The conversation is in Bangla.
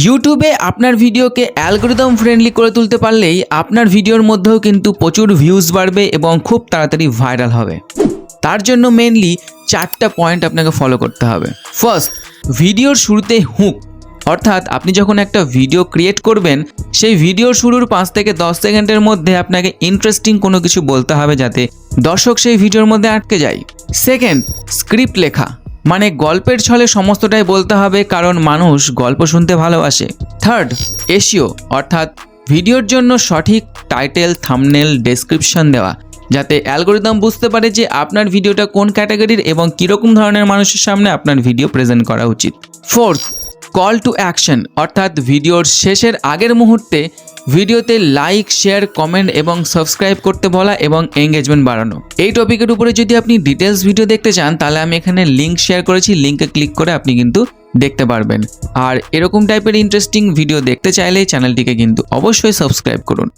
ইউটিউবে আপনার ভিডিওকে অ্যালগোরিদম ফ্রেন্ডলি করে তুলতে পারলেই আপনার ভিডিওর মধ্যেও কিন্তু প্রচুর ভিউজ বাড়বে এবং খুব তাড়াতাড়ি ভাইরাল হবে। তার জন্য মেনলি চারটা পয়েন্ট আপনাকে ফলো করতে হবে। ফার্স্ট ভিডিওর শুরুতে হুক অর্থাৎ আপনি যখন একটা ভিডিও ক্রিয়েট করবেন, সেই ভিডিওর শুরুর পাঁচ থেকে দশ সেকেন্ডের মধ্যে আপনাকে ইন্টারেস্টিং কোনো কিছু বলতে হবে যাতে দর্শক সেই ভিডিওর মধ্যে আটকে যায়। সেকেন্ড স্ক্রিপ্ট লেখা। মানে গল্পের ছলে সমস্তটাই বলতে হবে কারণ মানুষ গল্প শুনতে ভালোবাসে। থার্ড এশিও অর্থাৎ ভিডিওর জন্য সঠিক টাইটেল, থামনেল, ডেসক্রিপশন দেওয়া, যাতে অ্যালগোরিদম বুঝতে পারে যে আপনার ভিডিওটা কোন ক্যাটাগরির এবং কীরকম ধরনের মানুষের সামনে আপনার ভিডিও প্রেজেন্ট করা উচিত। ফোর্থ কল টু অ্যাকশন অর্থাৎ ভিডিওর শেষের আগের মুহূর্তে ভিডিওতে লাইক শেয়ার কমেন্ট এবং সাবস্ক্রাইব করতে বলা এবং এঙ্গেজমেন্ট বাড়ানো। এই টপিকের উপরে যদি আপনি ডিটেলস ভিডিও দেখতে চান, তাহলে আমি এখানে লিঙ্ক শেয়ার করেছি। লিঙ্কে ক্লিক করে আপনি কিন্তু দেখতে পারবেন। আর এরকম টাইপের ইন্টারেস্টিং ভিডিও দেখতে চাইলে চ্যানেলটিকে কিন্তু অবশ্যই সাবস্ক্রাইব করুন।